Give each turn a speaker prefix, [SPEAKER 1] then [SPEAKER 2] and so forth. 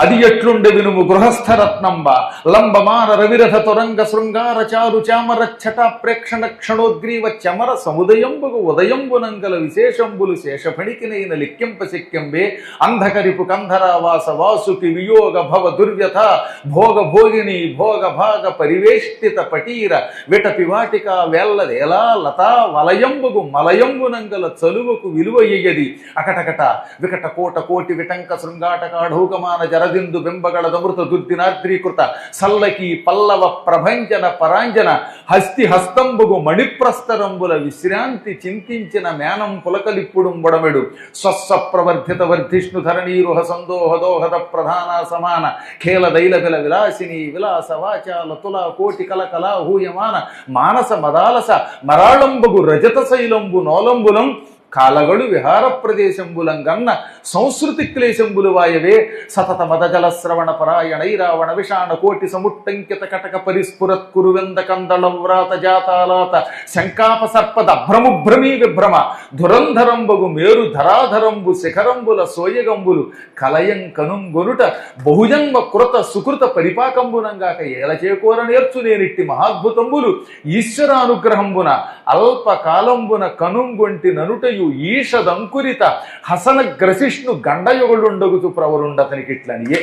[SPEAKER 1] అది ఎట్లుండే వినుము గృహస్థరత్నంబ లంబమాన రవిరథ తొరంగ శృంగార చారు చామర ఛట ప్రేక్షణ క్షణోద్గ్రీవ చమర సముదయంబుగు ఉదయంబునంగల విశేషంబులు శేషఫణికినైన లిక్కింప శక్యంబే అంధకరిపు కంధరావాస వాసుకి వియోగ భవ దుర్వ్యథ. భోగ భోగిని భోగ భాగ పరివేష్టిత పటీర. విటపి వాటిక వేల్లదేలా లతా వలయంబుగు మలయంబునంగల చలువకు విలువ ఎయ్యది అకటకట వికట కోట కోటి విటంక శృంగాటకాఢౌకమాన జరగ బింబగళ దమృత దుద్దినాద్రీకృత సల్లకి పల్లవ ప్రభంజన పరాంజన హస్తి హస్తంబుగు మణిప్రస్తరంబుల విశ్రాంతి చింతించిన మేనం పులకలిప్పుడు బడమెడు. స్వస్వ ప్రవర్ధిత వర్ధిష్ణు ధరణీరుహ సందోహ దోహద ప్రధాన సమాన. ఖేల దైలబిల విలాసిని విలాస వాచాల తుల కోటి కల కళా హూయమాన మానస మదాలస మరాళంబగు రజత శైలంబు నోలంబులం కాలగడు విహార ప్రదేశంబులంగన్న సంస్కృతి క్లేశంబులు వాయవే. సతత మదజల శ్రవణ పరాయణై రావణ విషాణ కోటి సముట్టంకిత కటక పరిస్ఫురత్ కురువెంద కందళ వ్రాత జాతాలాత శంకాప సర్పద భ్రము భ్రమీ విభ్రమ ధురంధరంబగు మేరు ధరాధరంబు శిఖరంబుల సోయగంబులు కలయం కనుంగొనుట బహుజన్మ కృత సుకృత పరిపాకంబునంగాక ఏల చేకూర నేర్చు నేనిట్టి మహాద్భుతంబులు ఈశ్వరానుగ్రహంబున అల్ప కాలంబున కనుంగొంటి ననుటయు ఈషదంకురిత హసన గ్రసిష్ణు గండయుగులుండగుతు ప్రవరుండతనికి ఇట్లనియే